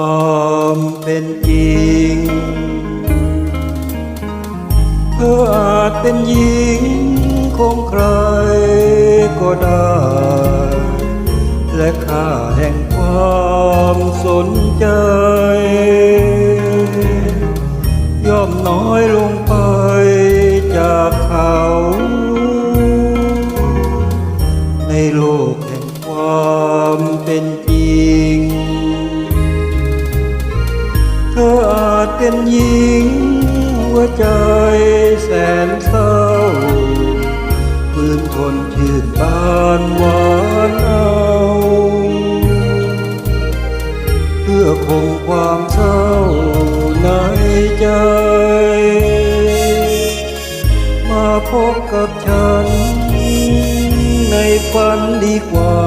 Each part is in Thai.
ความเป็นจริงเธออาจเป็นหญิงของใครก็ได้ และค่าแห่งความสนใจ ย่อมน้อยลงไปจากเขา ในโลกแห่งความเป็นจริง เป็นหญิงหัวใจแสนเศร้าปืนทนชื่นบานหวานเอาเพื่อคงความเศร้าในใจ มาพบกับฉัน ในฝันดีกว่า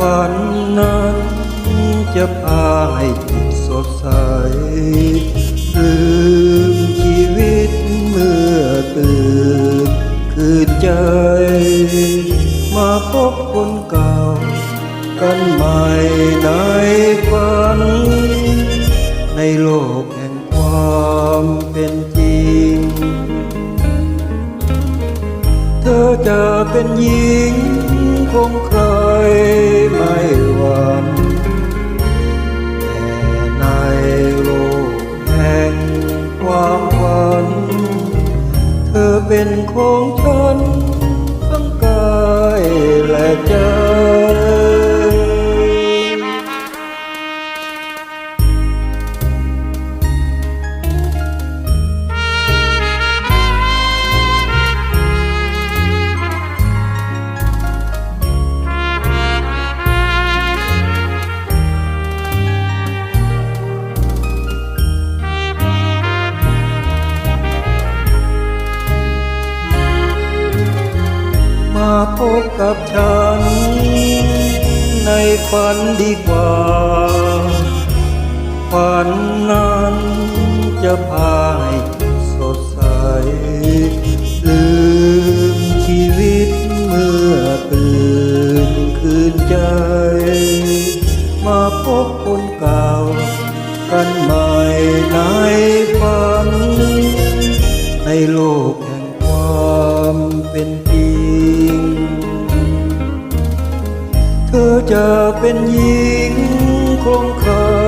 วันนั้นจะพาให้ ดใส ลืมชีวิตเมื่อตื่น คืนใจ มาพบคนเก่า กันใหม่ในฝัน ในโลกแห่งความเป็นจริง เธอจะเป็นหญิงของใคร เป็นของฉันทั้งกายและใจ พบกับฉัน ในฝันดีกว่า ฝันนั้นจะพาให้สดใส ลืมชีวิตเมื่อตื่นคืนใจ มาพบคนเก่า กันใหม่ในฝัน ในโลกแห่งความเป็นจริง เธอจะเป็นหญิงคงเคย